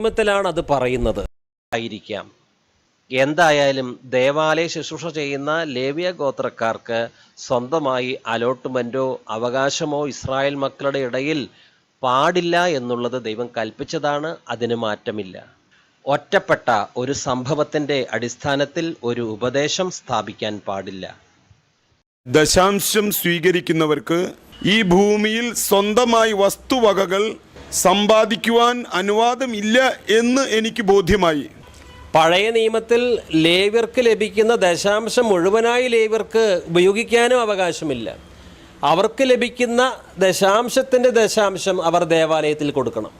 നിയമത്തിലാണ് അത് പറയുന്നത്. ആയിരിക്കാം. എന്തായാലും ദേവാലയ ശുശ്രൂഷ ചെയ്യുന്ന ലേവിയ ഗോത്രക്കാർക്ക് സ്വന്തമായി അലോട്ട്മെന്റോ അവകാശമോ ഇസ്രായേൽ മക്കളുടെ ഇടയിൽ പാടില്ല എന്നുള്ളത് ദൈവം കൽപ്പിച്ചതാണ് അതിന് മാറ്റമില്ല. ഒറ്റപ്പെട്ട ഒരു സംഭവത്തിന്റെ അടിസ്ഥാനത്തിൽ ഒരു ഉപദേശം സ്ഥാപിക്കാൻ പാടില്ല. ദശാംശം സ്വീകരിക്കുന്നവർക്ക് ഈ ഭൂമിയിൽ സ്വന്തമായി വസ്തുവകകൾ സമ്പാദിക്കുവാൻ അനുവാദമില്ല എന്ന് എനിക്ക് ബോധ്യമായി. പഴയ നിയമത്തിൽ ലേവ്യർക്ക് ലഭിക്കുന്ന ദശാംശം മുഴുവനായി ലേവ്യർക്ക് ഉപയോഗിക്കാനും അവകാശമില്ല. അവർക്ക് ലഭിക്കുന്ന ദശാംശത്തിന്റെ ദശാംശം അവർ ദേവാലയത്തിൽ കൊടുക്കണം.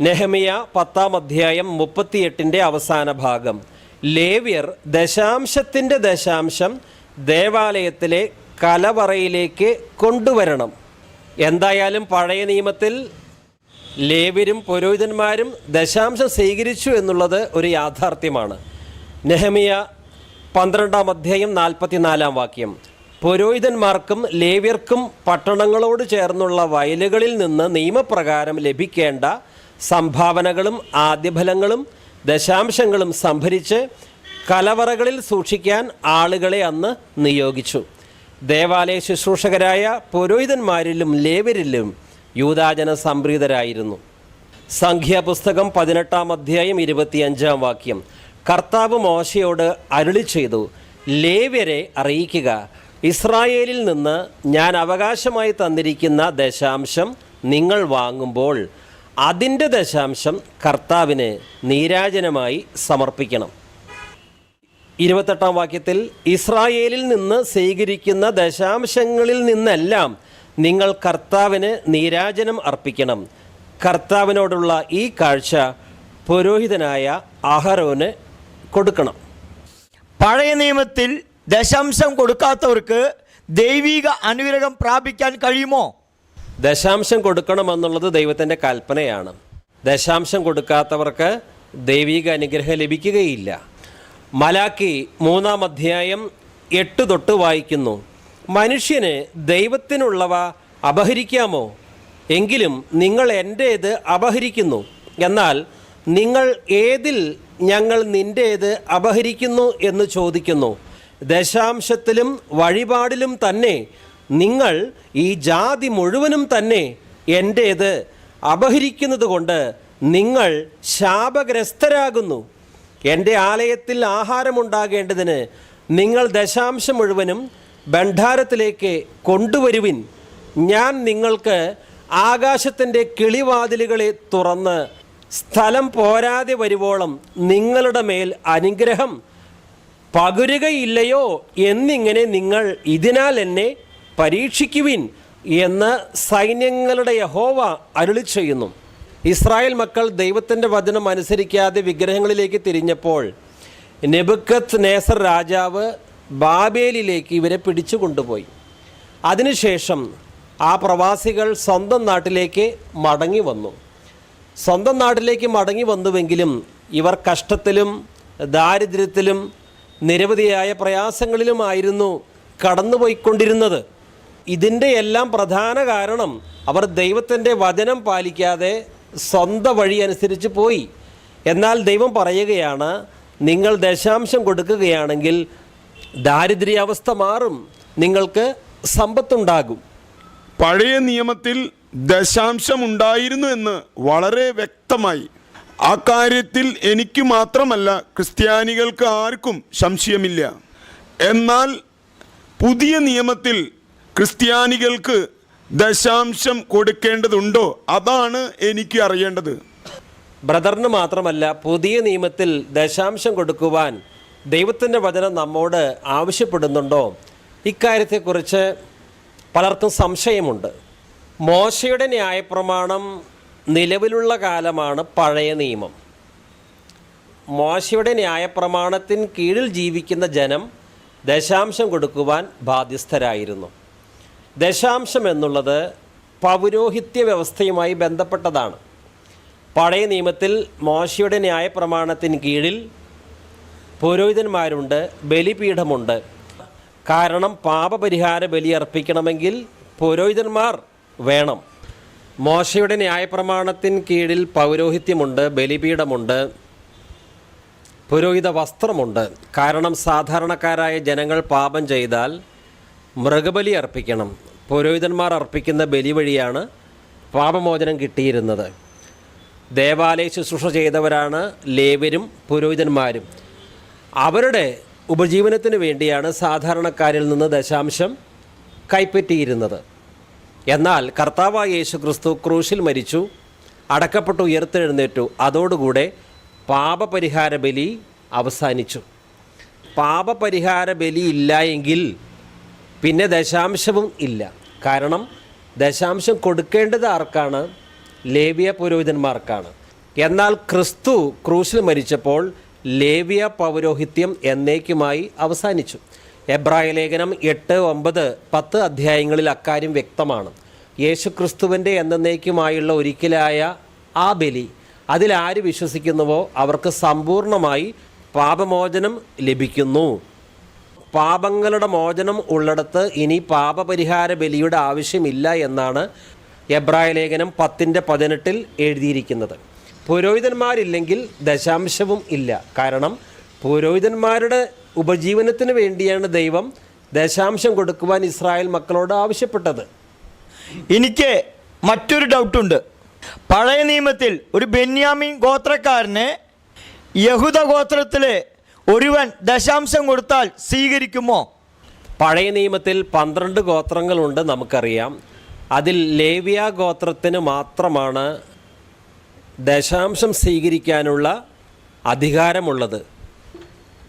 നെഹമിയ പത്താം അധ്യായം മുപ്പത്തിയെട്ടിന്റെ അവസാന ഭാഗം. ലേവ്യർ ദശാംശത്തിന്റെ ദശാംശം ദേവാലയത്തിലെ കലവറയിലേക്ക് കൊണ്ടുവരണം. എന്തായാലും പഴയ നിയമത്തിൽ ലേവ്യരും പുരോഹിതന്മാരും ദശാംശം സ്വീകരിച്ചു എന്നുള്ളത് ഒരു യാഥാർത്ഥ്യമാണ്. നെഹമിയ പന്ത്രണ്ടാം അധ്യായം നാൽപ്പത്തിനാലാം വാക്യം. പുരോഹിതന്മാർക്കും ലേവ്യർക്കും പട്ടണങ്ങളോട് ചേർന്നുള്ള വയലുകളിൽ നിന്ന് നിയമപ്രകാരം ലഭിക്കേണ്ട സംഭാവനകളും ആദ്യഫലങ്ങളും ദശാംശങ്ങളും സംഭരിച്ച് കലവറകളിൽ സൂക്ഷിക്കാൻ ആളുകളെ അന്ന് നിയോഗിച്ചു. ദേവാലയ ശുശ്രൂഷകരായ പുരോഹിതന്മാരിലും ലേവരിലും യൂതാജന സംപ്രീതരായിരുന്നു സംഖ്യാപുസ്തകം പതിനെട്ടാം അധ്യായം ഇരുപത്തിയഞ്ചാം വാക്യം. കർത്താവ് മോശയോട് അരുളി ചെയ്തു ലേവ്യരെ അറിയിക്കുക ഇസ്രായേലിൽ നിന്ന് ഞാൻ അവകാശമായി തന്നിരിക്കുന്ന ദശാംശം നിങ്ങൾ വാങ്ങുമ്പോൾ അതിന്റെ ദശാംശം കർത്താവിന് നീരാജനമായി സമർപ്പിക്കണം. ഇരുപത്തെട്ടാം വാക്യത്തിൽ ഇസ്രായേലിൽ നിന്ന് സ്വീകരിക്കുന്ന ദശാംശങ്ങളിൽ നിന്നെല്ലാം നിങ്ങൾ കർത്താവിന് നീരാജനം അർപ്പിക്കണം. കർത്താവിനോടുള്ള ഈ കാഴ്ച പുരോഹിതനായ അഹരോന് കൊടുക്കണം. പഴയ നിയമത്തിൽ ദശാംശം കൊടുക്കാത്തവർക്ക് ദൈവിക അനുഗ്രഹം പ്രാപിക്കാൻ കഴിയുമോ? ദശാംശം കൊടുക്കണമെന്നുള്ളത് ദൈവത്തിന്റെ കൽപ്പനയാണ്. ദശാംശം കൊടുക്കാത്തവർക്ക് ദൈവിക അനുഗ്രഹം ലഭിക്കുകയില്ല. മലാക്കി മൂന്നാം അധ്യായം എട്ട് തൊട്ട് വായിക്കുന്നു. മനുഷ്യന് ദൈവത്തിനുള്ളവ അപഹരിക്കാമോ? എങ്കിലും നിങ്ങൾ എന്റേത് അപഹരിക്കുന്നു. എന്നാൽ നിങ്ങൾ ഏതിൽ ഞങ്ങൾ നിന്റേത് അപഹരിക്കുന്നു എന്ന് ചോദിക്കുന്നു. ദശാംശത്തിലും വഴിപാടിലും തന്നെ നിങ്ങൾ ഈ ജാതി മുഴുവനും തന്നെ എന്റേത് അപഹരിക്കുന്നത് കൊണ്ട് നിങ്ങൾ ശാപഗ്രസ്തരാകുന്നു. എന്റെ ആലയത്തിൽ ആഹാരമുണ്ടാകേണ്ടതിന് നിങ്ങൾ ദശാംശം മുഴുവനും ഭണ്ഡാരത്തിലേക്ക് കൊണ്ടുവരുവിൻ. ഞാൻ നിങ്ങൾക്ക് ആകാശത്തിന്റെ കിളിവാതിലുകളെ തുറന്ന് സ്ഥലം പോരാതെ വരുവോളം നിങ്ങളുടെ മേൽ അനുഗ്രഹം പകരുകയില്ലയോ എന്നിങ്ങനെ നിങ്ങൾ ഇതിനാൽ എന്നെ പരീക്ഷിക്കുവിൻ എന്ന് സൈന്യങ്ങളുടെ യഹോവ അരുളി ചെയ്യുന്നു. ഇസ്രായേൽ മക്കൾ ദൈവത്തിന്റെ വചനം അനുസരിക്കാതെ വിഗ്രഹങ്ങളിലേക്ക് തിരിഞ്ഞപ്പോൾ നെബുക്കത്ത് നേസർ രാജാവ് ബാബേലിലേക്ക് ഇവരെ പിടിച്ചു കൊണ്ടുപോയി. അതിനുശേഷം ആ പ്രവാസികൾ സ്വന്തം നാട്ടിലേക്ക് മടങ്ങി വന്നു. സ്വന്തം നാട്ടിലേക്ക് മടങ്ങി വന്നുവെങ്കിലും ഇവർ കഷ്ടത്തിലും ദാരിദ്ര്യത്തിലും നിരവധിയായ പ്രയാസങ്ങളിലുമായിരുന്നു കടന്നുപോയിക്കൊണ്ടിരുന്നത്. ഇതിന്റെ എല്ലാം പ്രധാന കാരണം അവർ ദൈവത്തിന്റെ വചനം പാലിക്കാതെ സ്വന്തം വഴി അനുസരിച്ച് പോയി. എന്നാൽ ദൈവം പറയുകയാണ് നിങ്ങൾ ദശാംശം കൊടുക്കുകയാണെങ്കിൽ ദാരിദ്ര്യാവസ്ഥ മാറും നിങ്ങൾക്ക് സമ്പത്തുണ്ടാകും. പഴയ നിയമത്തിൽ ദശാംശം ഉണ്ടായിരുന്നു എന്ന് വളരെ വ്യക്തമായി. ആ കാര്യത്തിൽ എനിക്ക് മാത്രമല്ല ക്രിസ്ത്യാനികൾക്ക് ആർക്കും സംശയമില്ല. എന്നാൽ പുതിയ നിയമത്തിൽ ക്രിസ്ത്യാനികൾക്ക് ദശാംശം കൊടുക്കേണ്ടതുണ്ടോ അതാണ് എനിക്ക് അറിയേണ്ടത്. ബ്രദറിന് മാത്രമല്ല പുതിയ നിയമത്തിൽ ദശാംശം കൊടുക്കുവാൻ ദൈവത്തിന്റെ വചനം നമ്മോട് ആവശ്യപ്പെടുന്നുണ്ടോ? ഇക്കാര്യത്തെക്കുറിച്ച് പലർക്കും സംശയമുണ്ട്. മോശയുടെ ന്യായപ്രമാണം നിലവിലുള്ള കാലമാണ് പഴയ നിയമം. മോശയുടെ ന്യായപ്രമാണത്തിന് കീഴിൽ ജീവിക്കുന്ന ജനം ദശാംശം കൊടുക്കുവാൻ ബാധ്യസ്ഥരായിരുന്നു. ദശാംശം എന്നുള്ളത് പൗരോഹിത്യ വ്യവസ്ഥയുമായി ബന്ധപ്പെട്ടതാണ്. പഴയ നിയമത്തിൽ മോശയുടെ ന്യായപ്രമാണത്തിന് കീഴിൽ പുരോഹിതന്മാരുണ്ട് ബലിപീഠമുണ്ട്. കാരണം പാപപരിഹാര ബലി അർപ്പിക്കണമെങ്കിൽ പുരോഹിതന്മാർ വേണം. മോശയുടെ ന്യായപ്രമാണത്തിൻ കീഴിൽ പൗരോഹിത്യമുണ്ട് ബലിപീഠമുണ്ട് പുരോഹിത വസ്ത്രമുണ്ട്. കാരണം സാധാരണക്കാരായ ജനങ്ങൾ പാപം ചെയ്താൽ മൃഗബലി അർപ്പിക്കണം. പുരോഹിതന്മാർ അർപ്പിക്കുന്ന ബലി വഴിയാണ് പാപമോചനം കിട്ടിയിരുന്നത്. ദേവാലയ ശുശ്രൂഷ ചെയ്തവരാണ് ലേവരും പുരോഹിതന്മാരും. അവരുടെ ഉപജീവനത്തിന് വേണ്ടിയാണ് സാധാരണക്കാരിൽ നിന്ന് ദശാംശം കൈപ്പറ്റിയിരുന്നത്. എന്നാൽ കർത്താവായ യേശു ക്രിസ്തു ക്രൂശിൽ മരിച്ചു അടക്കപ്പെട്ടു ഉയർത്തെഴുന്നേറ്റു. അതോടുകൂടെ പാപപരിഹാര ബലി അവസാനിച്ചു. പാപപരിഹാര ബലി ഇല്ല എങ്കിൽ പിന്നെ ദശാംശവും ഇല്ല. കാരണം ദശാംശം കൊടുക്കേണ്ടത് ആർക്കാണ്? ലേവിയ പുരോഹിതന്മാർക്കാണ്. എന്നാൽ ക്രിസ്തു ക്രൂശിൽ മരിച്ചപ്പോൾ ലേവിയ പൗരോഹിത്യം എന്നേക്കുമായി അവസാനിച്ചു. എബ്രായ ലേഖനം എട്ട് ഒമ്പത് പത്ത് അധ്യായങ്ങളിൽ അക്കാര്യം വ്യക്തമാണ്. യേശു ക്രിസ്തുവിന്റെ എന്നേക്കുമായുള്ള ഒരിക്കലായ ആ ബലി അതിലാര് വിശ്വസിക്കുന്നുവോ അവർക്ക് സമ്പൂർണമായി പാപമോചനം ലഭിക്കുന്നു. പാപങ്ങളുടെ മോചനം ഉള്ളിടത്ത് ഇനി പാപപരിഹാര ബലിയുടെ ആവശ്യമില്ല എന്നാണ് എബ്രായ ലേഖനം പത്തിന്റെ പതിനെട്ടിൽ എഴുതിയിരിക്കുന്നത്. പുരോഹിതന്മാരില്ലെങ്കിൽ ദശാംശവും ഇല്ല. കാരണം പുരോഹിതന്മാരുടെ ഉപജീവനത്തിന് വേണ്ടിയാണ് ദൈവം ദശാംശം കൊടുക്കുവാൻ ഇസ്രായേൽ മക്കളോട് ആവശ്യപ്പെട്ടത്. എനിക്ക് മറ്റൊരു ഡൗട്ടുണ്ട്. പഴയ നിയമത്തിൽ ഒരു ബെന്യാമീൻ ഗോത്രക്കാരനെ യഹൂദ ഗോത്രത്തിലെ ഒരുവൻ ദശാംശം കൊടുത്താൽ സ്വീകരിക്കുമോ? പഴയ നിയമത്തിൽ പന്ത്രണ്ട് ഗോത്രങ്ങളുണ്ട് നമുക്കറിയാം. അതിൽ ലേവ്യ ഗോത്രത്തിന് മാത്രമാണ് ദശാംശം സ്വീകരിക്കാനുള്ള അധികാരമുള്ളത്.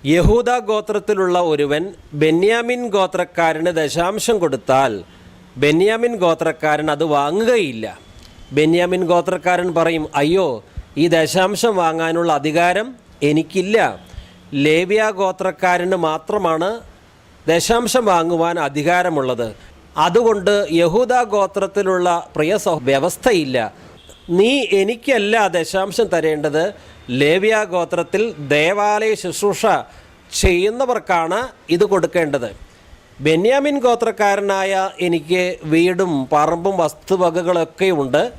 യഹൂദ ഗോത്രത്തിലുള്ള ഒരുവൻ ബെന്യാമിൻ ഗോത്രക്കാരന് ദശാംശം കൊടുത്താൽ ബെന്യാമിൻ ഗോത്രക്കാരൻ അത് വാങ്ങുകയില്ല. ബെന്യാമിൻ ഗോത്രക്കാരൻ പറയും അയ്യോ ഈ ദശാംശം വാങ്ങാനുള്ള അധികാരം എനിക്കില്ല. ലേവ്യ ഗോത്രക്കാരന് മാത്രമാണ് ദശാംശം വാങ്ങുവാൻ അധികാരമുള്ളത്. അതുകൊണ്ട് യഹൂദ ഗോത്രത്തിലുള്ള പ്രിയ വ്യവസ്ഥയില്ല. നീ എനിക്കല്ല ദശാംശം തരേണ്ടത്. ലേവ്യ ഗോത്രത്തിൽ ദേവാലയ ശുശ്രൂഷ ചെയ്യുന്നവർക്കാണ് ഇത് കൊടുക്കേണ്ടത്. ബെന്യാമിൻ ഗോത്രക്കാരനായ എനിക്ക് വീടും പറമ്പും വസ്തുവകകളൊക്കെ ഉണ്ട്.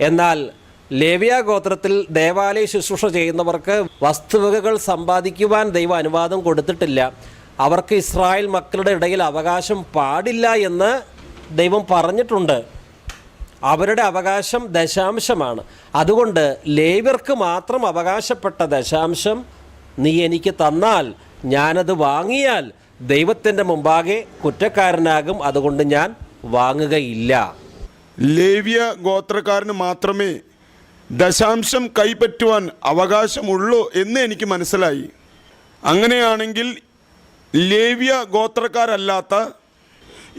എന്നാൽ ലേവ്യ ഗോത്രത്തിൽ ദേവാലയ ശുശ്രൂഷ ചെയ്യുന്നവർക്ക് വസ്തുവകകൾ സമ്പാദിക്കുവാൻ ദൈവം അനുവാദം കൊടുത്തിട്ടില്ല. അവർക്ക് ഇസ്രായേൽ മക്കളുടെ ഇടയിൽ അവകാശം പാടില്ല എന്ന് ദൈവം പറഞ്ഞിട്ടുണ്ട്. അവരുടെ അവകാശം ദശാംശമാണ്. അതുകൊണ്ട് ലേവ്യർക്ക് മാത്രം അവകാശപ്പെട്ട ദശാംശം നീ എനിക്ക് തന്നാൽ ഞാനത് വാങ്ങിയാൽ ദൈവത്തിന്റെ മുമ്പാകെ കുറ്റക്കാരനാകും. അതുകൊണ്ട് ഞാൻ വാങ്ങുകയില്ല. ലേവ്യ ഗോത്രക്കാരന് മാത്രമേ ദശാംശം കൈപ്പറ്റുവാൻ അവകാശമുള്ളൂ എന്ന് എനിക്ക് മനസ്സിലായി. അങ്ങനെയാണെങ്കിൽ ലേവ്യ ഗോത്രക്കാരല്ലാത്ത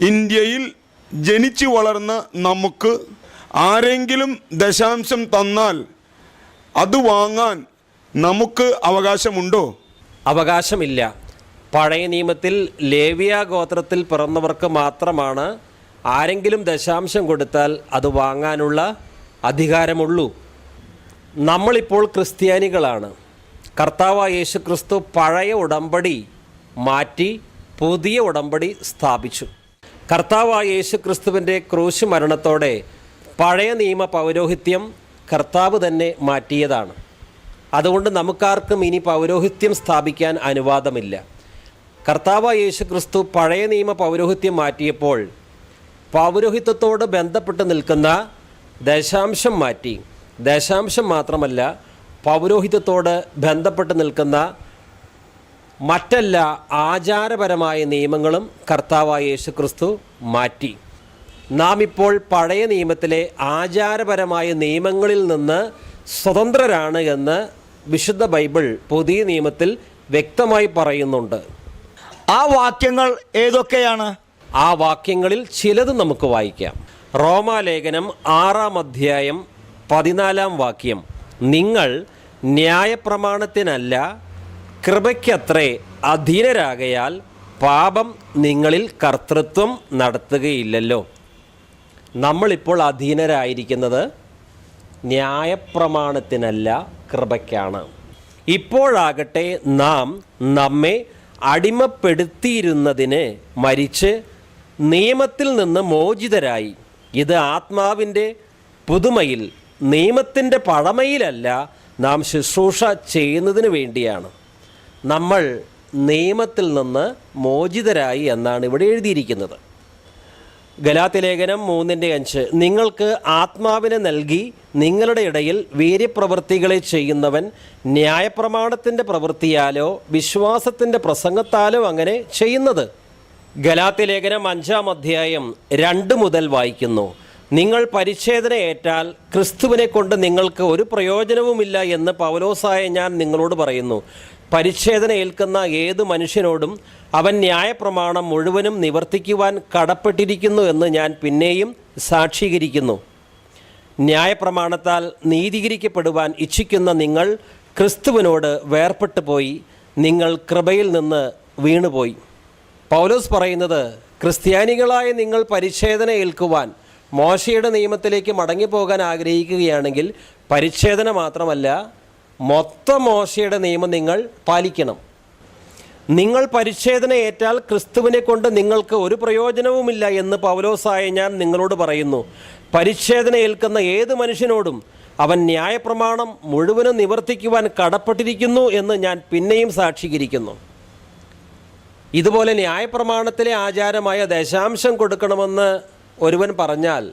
ഇന്ത്യയിൽ ജനിച്ചു വളർന്ന നമുക്ക് ആരെങ്കിലും ദശാംശം തന്നാൽ അത് വാങ്ങാൻ നമുക്ക് അവകാശമുണ്ടോ? അവകാശമില്ല. പഴയ നിയമത്തിൽ ലേവിയ ഗോത്രത്തിൽ പിറന്നവർക്ക് മാത്രമാണ് ആരെങ്കിലും ദശാംശം കൊടുത്താൽ അത് വാങ്ങാനുള്ള അധികാരമുള്ളൂ. നമ്മളിപ്പോൾ ക്രിസ്ത്യാനികളാണ്. കർത്താവായ യേശു ക്രിസ്തു പഴയ ഉടമ്പടി മാറ്റി പുതിയ ഉടമ്പടി സ്ഥാപിച്ചു. കർത്താവായ യേശു ക്രിസ്തുവിന്റെ ക്രൂശ് മരണത്തോടെ പഴയ നിയമ പൗരോഹിത്യം കർത്താവ് തന്നെ മാറ്റിയതാണ്. അതുകൊണ്ട് നമുക്കാർക്കും ഇനി പൗരോഹിത്യം സ്ഥാപിക്കാൻ അനുവാദമില്ല. കർത്താവ് യേശു ക്രിസ്തു പഴയ നിയമ പൗരോഹിത്യം മാറ്റിയപ്പോൾ പൗരോഹിത്വത്തോട് ബന്ധപ്പെട്ട് നിൽക്കുന്ന ദശാംശം മാറ്റി. ദശാംശം മാത്രമല്ല പൗരോഹിത്വത്തോട് ബന്ധപ്പെട്ട് നിൽക്കുന്ന മറ്റെല്ലാ ആചാരപരമായ നിയമങ്ങളും കർത്താവായ യേശുക്രിസ്തു മാറ്റി. നാം ഇപ്പോൾ പഴയ നിയമത്തിലെ ആചാരപരമായ നിയമങ്ങളിൽ നിന്ന് സ്വതന്ത്രരാണ് എന്ന് വിശുദ്ധ ബൈബിൾ പുതിയ നിയമത്തിൽ വ്യക്തമായി പറയുന്നുണ്ട്. ആ വാക്യങ്ങൾ ഏതൊക്കെയാണ്? ആ വാക്യങ്ങളിൽ ചിലത് നമുക്ക് വായിക്കാം. റോമാലേഖനം ആറാം അധ്യായം പതിനാലാം വാക്യം. നിങ്ങൾ ന്യായപ്രമാണത്തിനല്ല കൃപയ്ക്കത്രേ അധീനരാകയാൽ പാപം നിങ്ങളിൽ കർത്തൃത്വം നടത്തുകയില്ലല്ലോ. നമ്മളിപ്പോൾ അധീനരായിരിക്കുന്നത് ന്യായപ്രമാണത്തിനല്ല കൃപയ്ക്കാണ്. ഇപ്പോഴാകട്ടെ നാം നമ്മെ അടിമപ്പെടുത്തിയിരുന്നതിന് മരിച്ച് നിയമത്തിൽ നിന്ന് മോചിതരായി. ഇത് ആത്മാവിന്റെ പുതുമയിൽ നിയമത്തിന്റെ പഴമയിലല്ല നാം ശുശ്രൂഷ ചെയ്യുന്നതിന് വേണ്ടിയാണ്. നമ്മൾ നിയമത്തിൽ നിന്ന് മോചിതരായി എന്നാണ് ഇവിടെ എഴുതിയിരിക്കുന്നത്. ഗലാത്തിലേഖനം മൂന്നിന്റെ അഞ്ച്. നിങ്ങൾക്ക് ആത്മാവിനെ നൽകി നിങ്ങളുടെ ഇടയിൽ വീര്യപ്രവൃത്തികളെ ചെയ്യുന്നവൻ ന്യായപ്രമാണത്തിന്റെ പ്രവൃത്തിയാലോ വിശ്വാസത്തിന്റെ പ്രസംഗത്താലോ അങ്ങനെ ചെയ്യുന്നത്. ഗലാത്തിലേഖനം അഞ്ചാം അധ്യായം രണ്ട് മുതൽ വായിക്കുന്നു. നിങ്ങൾ പരിച്ഛേദന ഏറ്റാൽ ക്രിസ്തുവിനെ കൊണ്ട് നിങ്ങൾക്ക് ഒരു പ്രയോജനവുമില്ല എന്ന് പൗലോസായ ഞാൻ നിങ്ങളോട് പറയുന്നു. പരിച്ഛേദന ഏൽക്കുന്ന ഏത് മനുഷ്യനോടും അവൻ ന്യായപ്രമാണം മുഴുവനും നിവർത്തിക്കുവാൻ കടപ്പെട്ടിരിക്കുന്നു എന്ന് ഞാൻ പിന്നെയും സാക്ഷീകരിക്കുന്നു. ന്യായപ്രമാണത്താൽ നീതീകരിക്കപ്പെടുവാൻ ഇച്ഛിക്കുന്ന നിങ്ങൾ ക്രിസ്തുവിനോട് വേർപെട്ടു പോയി നിങ്ങൾ കൃപയിൽ നിന്ന് വീണുപോയി. പൗലോസ് പറയുന്നത് ക്രിസ്ത്യാനികളായ നിങ്ങൾ പരിച്ഛേദന ഏൽക്കുവാൻ മോശയുടെ നിയമത്തിലേക്ക് മടങ്ങിപ്പോകാൻ ആഗ്രഹിക്കുകയാണെങ്കിൽ പരിച്ഛേദന മാത്രമല്ല മൊത്തം മോശയുടെ നിയമം നിങ്ങൾ പാലിക്കണം. നിങ്ങൾ പരിച്ഛേദന ഏറ്റാൽ ക്രിസ്തുവിനെ കൊണ്ട് നിങ്ങൾക്ക് ഒരു പ്രയോജനവുമില്ല എന്ന് പൗലോസായ ഞാൻ നിങ്ങളോട് പറയുന്നു. പരിച്ഛേദന ഏൽക്കുന്ന ഏത് മനുഷ്യനോടും അവൻ ന്യായപ്രമാണം മുഴുവനും നിവർത്തിക്കുവാൻ കടപ്പെട്ടിരിക്കുന്നു എന്ന് ഞാൻ പിന്നെയും സാക്ഷീകരിക്കുന്നു. ഇതുപോലെ ന്യായപ്രമാണത്തിലെ ആചാരമായ ദശാംശം കൊടുക്കണമെന്ന് ഒരുവൻ പറഞ്ഞാൽ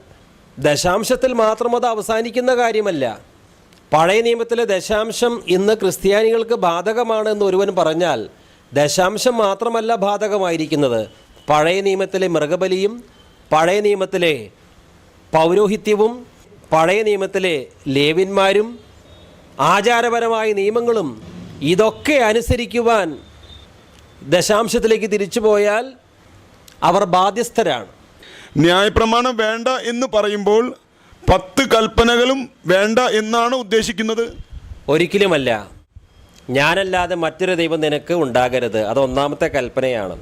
ദശാംശത്തിൽ മാത്രം അത് അവസാനിക്കുന്ന കാര്യമല്ല. പഴയ നിയമത്തിലെ ദശാംശം ഇന്ന് ക്രിസ്ത്യാനികൾക്ക് ബാധകമാണ് എന്ന് ഒരുവൻ പറഞ്ഞാൽ ദശാംശം മാത്രമല്ല ബാധകമായിരിക്കുന്നത്. പഴയ നിയമത്തിലെ മൃഗബലിയും പഴയ നിയമത്തിലെ പൗരോഹിത്യവും പഴയ നിയമത്തിലെ ലേവിന്മാരും ആചാരപരമായ നിയമങ്ങളും ഇതൊക്കെ അനുസരിക്കുവാൻ ദശാംശത്തിലേക്ക് തിരിച്ചു പോയാൽ അവർ ബാധ്യസ്ഥരാണ്. ന്യായപ്രമാണം വേണ്ട എന്ന് പറയുമ്പോൾ പത്ത് കൽപ്പനകളും വേണ്ട എന്നാണ് ഉദ്ദേശിക്കുന്നത്? ഒരിക്കലുമല്ല. ഞാനല്ലാതെ മറ്റൊരു ദൈവം നിനക്ക് ഉണ്ടാകരുത്. അത് ഒന്നാമത്തെ കൽപ്പനയാണ്.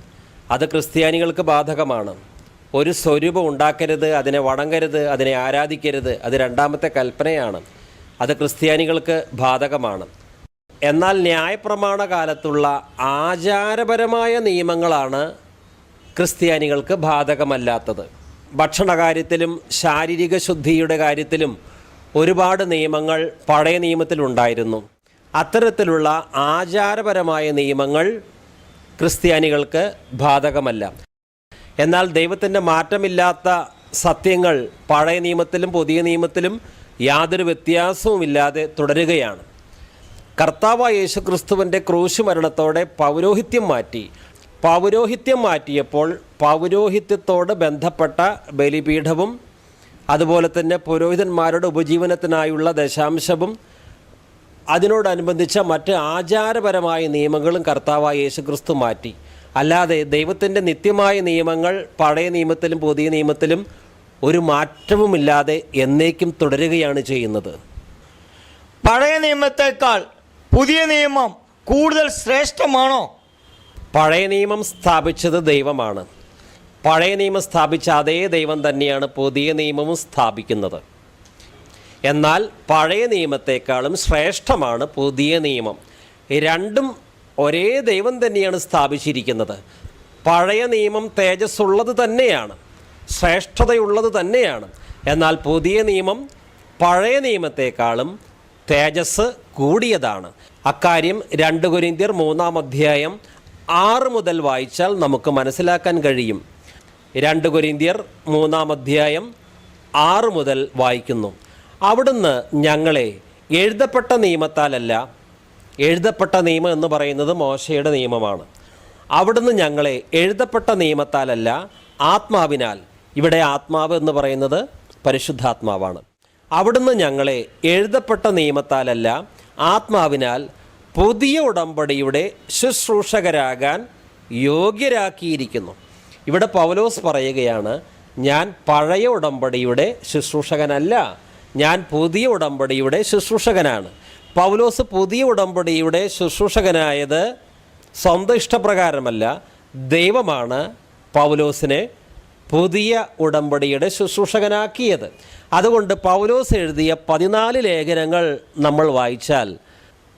അത് ക്രിസ്ത്യാനികൾക്ക് ബാധകമാണ്. ഒരു സ്വരൂപം ഉണ്ടാക്കരുത് അതിനെ വണങ്ങരുത് അതിനെ ആരാധിക്കരുത് അത് രണ്ടാമത്തെ കൽപ്പനയാണ്. അത് ക്രിസ്ത്യാനികൾക്ക് ബാധകമാണ്. എന്നാൽ ന്യായപ്രമാണ കാലത്തുള്ള ആചാരപരമായ നിയമങ്ങളാണ് ക്രിസ്ത്യാനികൾക്ക് ബാധകമല്ലാത്തത്. ഭക്ഷണകാര്യത്തിലും ശാരീരിക ശുദ്ധിയുടെ കാര്യത്തിലും ഒരുപാട് നിയമങ്ങൾ പഴയ നിയമത്തിലുണ്ടായിരുന്നു അത്തരത്തിലുള്ള ആചാരപരമായ നിയമങ്ങൾ ക്രിസ്ത്യാനികൾക്ക് ബാധകമല്ല. എന്നാൽ ദൈവത്തിന്റെ മാറ്റമില്ലാത്ത സത്യങ്ങൾ പഴയ നിയമത്തിലും പുതിയ നിയമത്തിലും യാതൊരു വ്യത്യാസവുമില്ലാതെ തുടരുകയാണ്. കർത്താവ് യേശു ക്രിസ്തുവിന്റെ ക്രൂശ് മരണത്തോടെ പൗരോഹിത്യം മാറ്റി. പൗരോഹിത്യം മാറ്റിയപ്പോൾ പൗരോഹിത്യത്തോട് ബന്ധപ്പെട്ട ബലിപീഠവും അതുപോലെ തന്നെ പുരോഹിതന്മാരുടെ ഉപജീവനത്തിനായുള്ള ദശാംശവും അതിനോടനുബന്ധിച്ച മറ്റ് ആചാരപരമായ നിയമങ്ങളും കർത്താവായ യേശുക്രിസ്തു മാറ്റി. അല്ലാതെ ദൈവത്തിന്റെ നിത്യമായ നിയമങ്ങൾ പഴയ നിയമത്തിലും പുതിയ നിയമത്തിലും ഒരു മാറ്റവുമില്ലാതെ എന്നേക്കും തുടരുകയാണ് ചെയ്യുന്നത്. പഴയ നിയമത്തേക്കാൾ പുതിയ നിയമം കൂടുതൽ ശ്രേഷ്ഠമാണോ? പഴയ നിയമം സ്ഥാപിച്ചത് ദൈവമാണ്. പഴയ നിയമം സ്ഥാപിച്ച അതേ ദൈവം തന്നെയാണ് പുതിയ നിയമവും സ്ഥാപിക്കുന്നത്. എന്നാൽ പഴയ നിയമത്തെക്കാളും ശ്രേഷ്ഠമാണ് പുതിയ നിയമം. രണ്ടും ഒരേ ദൈവം തന്നെയാണ് സ്ഥാപിച്ചിരിക്കുന്നത്. പഴയ നിയമം തേജസ്സുള്ളത് തന്നെയാണ് ശ്രേഷ്ഠതയുള്ളത് തന്നെയാണ്. എന്നാൽ പുതിയ നിയമം പഴയ നിയമത്തെക്കാളും തേജസ് കൂടിയതാണ്. അക്കാര്യം രണ്ട് കൊരിന്ത്യർ മൂന്നാം അധ്യായം ആറ് മുതൽ വായിച്ചാൽ നമുക്ക് മനസ്സിലാക്കാൻ കഴിയും. രണ്ട് കൊരിന്ത്യർ മൂന്നാം അധ്യായം ആറ് മുതൽ വായിക്കുന്നു. അവിടുന്ന് ഞങ്ങളെ എഴുതപ്പെട്ട നിയമത്താലല്ല എഴുതപ്പെട്ട നിയമം എന്ന് പറയുന്നത് മോശയുടെ നിയമമാണ്. അവിടുന്ന് ഞങ്ങളെ എഴുതപ്പെട്ട നിയമത്താലല്ല ആത്മാവിനാൽ. ഇവിടെ ആത്മാവ് എന്ന് പറയുന്നത് പരിശുദ്ധാത്മാവാണ്. അവിടുന്ന് ഞങ്ങളെ എഴുതപ്പെട്ട നിയമത്താലല്ല ആത്മാവിനാൽ പുതിയ ഉടമ്പടിയുടെ ശുശ്രൂഷകരാകാൻ യോഗ്യരാക്കിയിരിക്കുന്നു. ഇവിടെ പൗലോസ് പറയുകയാണ് ഞാൻ പഴയ ഉടമ്പടിയുടെ ശുശ്രൂഷകനല്ല ഞാൻ പുതിയ ഉടമ്പടിയുടെ ശുശ്രൂഷകനാണ്. പൗലോസ് പുതിയ ഉടമ്പടിയുടെ ശുശ്രൂഷകനായത് സ്വന്തം ഇഷ്ടപ്രകാരമല്ല ദൈവമാണ് പൗലോസിനെ പുതിയ ഉടമ്പടിയുടെ ശുശ്രൂഷകനാക്കിയത്. അതുകൊണ്ട് പൗലോസ് എഴുതിയ പതിനാല് ലേഖനങ്ങൾ നമ്മൾ വായിച്ചാൽ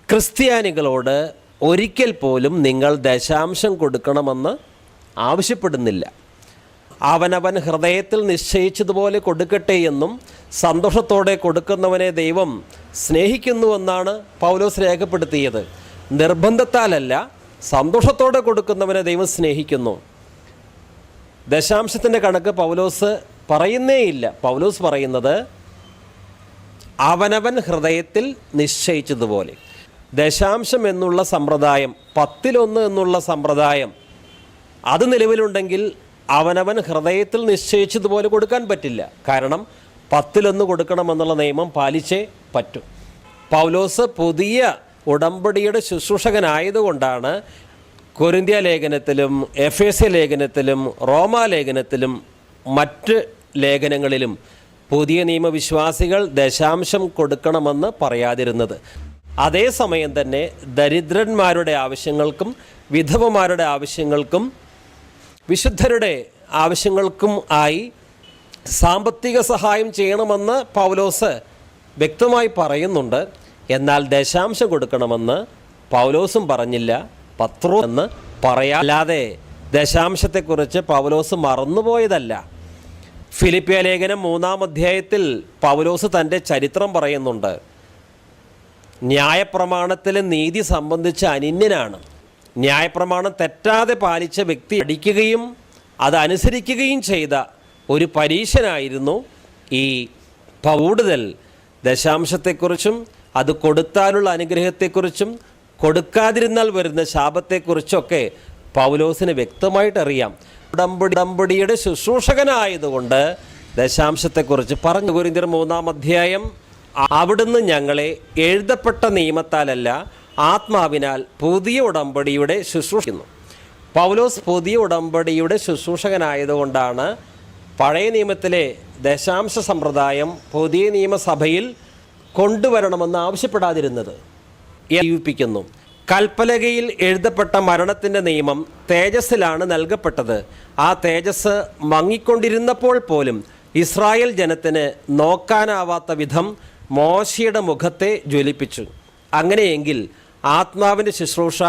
ക്രിസ്ത്യാനികളോട് ഒരിക്കൽ പോലും നിങ്ങൾ ദശാംശം കൊടുക്കണമെന്ന് ആവശ്യപ്പെടുന്നില്ല. അവനവൻ ഹൃദയത്തിൽ നിശ്ചയിച്ചതുപോലെ കൊടുക്കട്ടെ എന്നും സന്തോഷത്തോടെ കൊടുക്കുന്നവനെ ദൈവം സ്നേഹിക്കുന്നുവെന്നാണ് പൗലോസ് രേഖപ്പെടുത്തിയത്. നിർബന്ധത്താലല്ല സന്തോഷത്തോടെ കൊടുക്കുന്നവനെ ദൈവം സ്നേഹിക്കുന്നു. ദശാംശത്തിന്റെ കണക്ക് പൗലോസ് പറയുന്നേയില്ല. പൗലോസ് പറയുന്നത് അവനവൻ ഹൃദയത്തിൽ നിശ്ചയിച്ചതുപോലെ. ദശാംശം എന്നുള്ള സമ്പ്രദായം പത്തിലൊന്ന് എന്നുള്ള സമ്പ്രദായം അത് നിലവിലുണ്ടെങ്കിൽ അവനവൻ ഹൃദയത്തിൽ നിശ്ചയിച്ചതുപോലെ കൊടുക്കാൻ പറ്റില്ല. കാരണം പത്തിലൊന്ന് കൊടുക്കണമെന്നുള്ള നിയമം പാലിച്ചേ പറ്റൂ. പൗലോസ് പുതിയ ഉടമ്പടിയുടെ ശുശ്രൂഷകനായതുകൊണ്ടാണ് കൊരിന്ത്യ ലേഖനത്തിലും എഫ് എസ് ലേഖനത്തിലും റോമാ ലേഖനത്തിലും മറ്റ് ലേഖനങ്ങളിലും പുതിയ നിയമവിശ്വാസികൾ ദശാംശം കൊടുക്കണമെന്ന് പറയാതിരുന്നത്. അതേസമയം തന്നെ ദരിദ്രന്മാരുടെ ആവശ്യങ്ങൾക്കും വിധവമാരുടെ ആവശ്യങ്ങൾക്കും വിശുദ്ധരുടെ ആവശ്യങ്ങൾക്കും ആയി സാമ്പത്തിക സഹായം ചെയ്യണമെന്ന് പൗലോസ് വ്യക്തമായി പറയുന്നുണ്ട്. എന്നാൽ ദശാംശം കൊടുക്കണമെന്ന് പൗലോസും പറഞ്ഞില്ല. പത്രോ എന്ന് പറയാല്ലാതെ ദശാംശത്തെക്കുറിച്ച് പൗലോസ് മറന്നുപോയതല്ല. ഫിലിപ്പിയ ലേഖനം മൂന്നാം അധ്യായത്തിൽ പൗലോസ് തന്റെ ചരിത്രം പറയുന്നുണ്ട്. ന്യായപ്രമാണത്തിലെ നീതി സംബന്ധിച്ച് അനിന്യനാണ്. ന്യായപ്രമാണം തെറ്റാതെ പാലിച്ച വ്യക്തി അടിക്കുകയും അതനുസരിക്കുകയും ചെയ്ത ഒരു പരീക്ഷനായിരുന്നു ഈ കൂടുതൽ ദശാംശത്തെക്കുറിച്ചും അത് കൊടുത്താലുള്ള അനുഗ്രഹത്തെക്കുറിച്ചും കൊടുക്കാതിരുന്നാൽ വരുന്ന ശാപത്തെക്കുറിച്ചൊക്കെ പൗലോസിന് വ്യക്തമായിട്ട് അറിയാം ഉടമ്പടി ഉടമ്പടിയുടെ ശുശ്രൂഷകനായതുകൊണ്ട് ദശാംശത്തെക്കുറിച്ച് പറഞ്ഞു. കുരിന്തിർ മൂന്നാം അധ്യായം അവിടുന്ന് ഞങ്ങളെ എഴുതപ്പെട്ട നിയമത്താലല്ല ആത്മാവിനാൽ പുതിയ ഉടമ്പടിയുടെ ശുശ്രൂഷിക്കുന്നു. പൗലോസ് പുതിയ ഉടമ്പടിയുടെ ശുശ്രൂഷകനായതുകൊണ്ടാണ് പഴയ നിയമത്തിലെ ദശാംശ സമ്പ്രദായം പുതിയ നിയമസഭയിൽ കൊണ്ടുവരണമെന്ന് ആവശ്യപ്പെടാതിരുന്നത്. ജീവിപ്പിക്കുന്നു. കൽപ്പലകയിൽ എഴുതപ്പെട്ട മരണത്തിന്റെ നിയമം തേജസ്സിലാണ് നൽകപ്പെട്ടത്. ആ തേജസ് മങ്ങിക്കൊണ്ടിരുന്നപ്പോൾ പോലും ഇസ്രായേൽ ജനത്തിന് നോക്കാനാവാത്ത വിധം മോശയുടെ മുഖത്തെ ജ്വലിപ്പിച്ചു. അങ്ങനെയെങ്കിൽ ആത്മാവിന്റെ ശുശ്രൂഷ